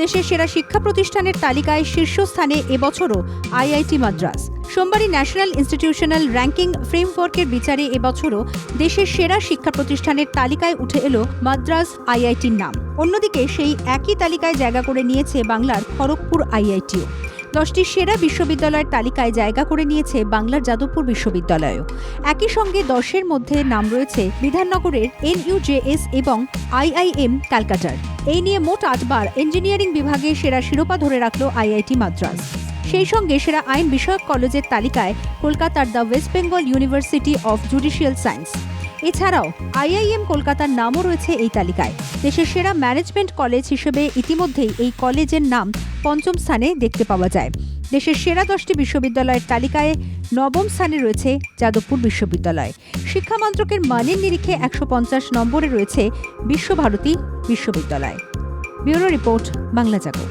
দেশের সেরা শিক্ষা প্রতিষ্ঠানের তালিকায় শীর্ষস্থানে এবছরও আইআইটি মাদ্রাস। সোমবারই ন্যাশনাল ইনস্টিটিউশনাল র্যাঙ্কিং ফ্রেমওয়ার্কের বিচারে এবছরও দেশের সেরা শিক্ষা প্রতিষ্ঠানের তালিকায় উঠে এলো মাদ্রাস আইআইটির নাম। অন্যদিকে সেই একই তালিকায় জায়গা করে নিয়েছে বাংলার খড়গপুর আইআইটিও। দশটি সেরা বিশ্ববিদ্যালয়ের তালিকায় জায়গা করে নিয়েছে বাংলার যাদবপুর বিশ্ববিদ্যালয়ও। একই সঙ্গে দশের মধ্যে নাম রয়েছে বিধাননগরের এনইউজেএস এবং আইআইএম ক্যালকাটার। এই নিয়ে মোট আটবার ইঞ্জিনিয়ারিং বিভাগে সেরা শিরোপা ধরে রাখল আইআইটি মাদ্রাস সেই সঙ্গে সেরা আইন বিষয়ক কলেজের তালিকায় কলকাতার the West Bengal University of Judicial Science. এছাড়াও, আইআইএম কলকাতার নামও রয়েছে এই তালিকায়। দেশের সেরা ম্যানেজমেন্ট কলেজ হিসেবে ইতিমধ্যেই এই কলেজের নাম পঞ্চম স্থানে দেখতে পাওয়া যায়। দেশের সেরা দশটি বিশ্ববিদ্যালয়ের তালিকায় নবম স্থানে রয়েছে যাদবপুর বিশ্ববিদ্যালয়। শিক্ষা মন্ত্রকের মানের নিরিখে একশো পঞ্চাশ নম্বরে রয়েছে বিশ্বভারতী বিশ্ববিদ্যালয়। Bureau report, Bangla Jago.